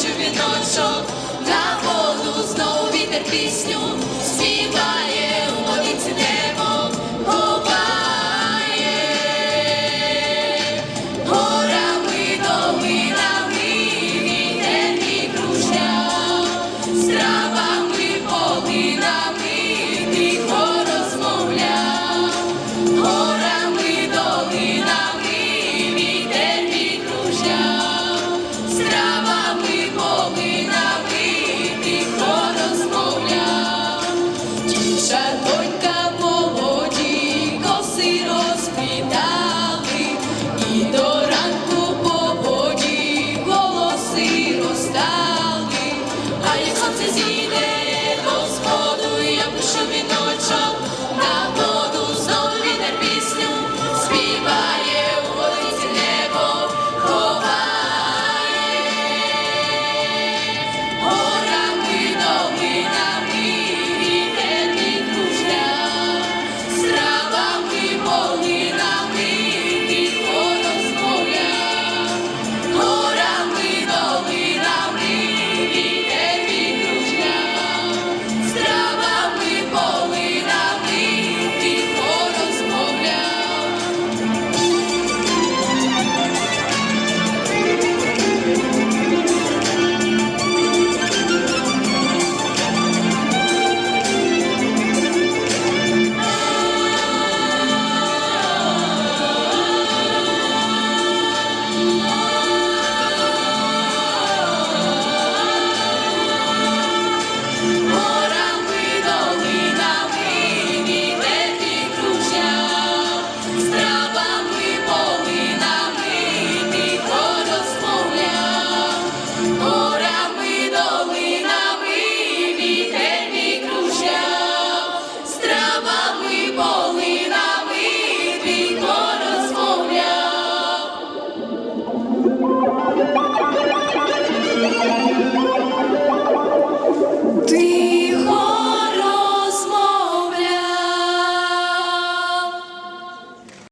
що віночок на воду знову вітер пісню.